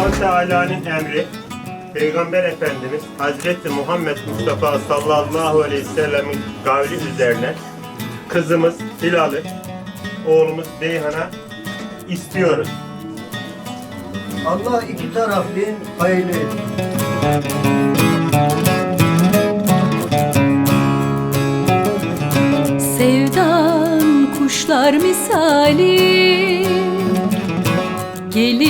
Allahu Teala'nın emri Peygamber Efendimiz Hazreti Muhammed Mustafa sallallahu aleyhi ve sellemin kavli üzerine kızımız Hilal'ı oğlumuz Beyhan'a istiyoruz. Allah iki tarafın hayırlı etsin. Sevdan kuşlar misali Gelip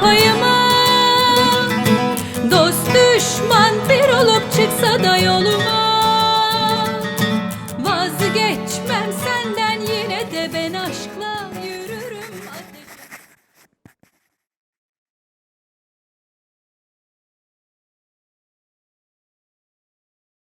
payıma. Dost düşman bir olup çıksa da yoluma. Vazgeçmem senden yine de ben aşkla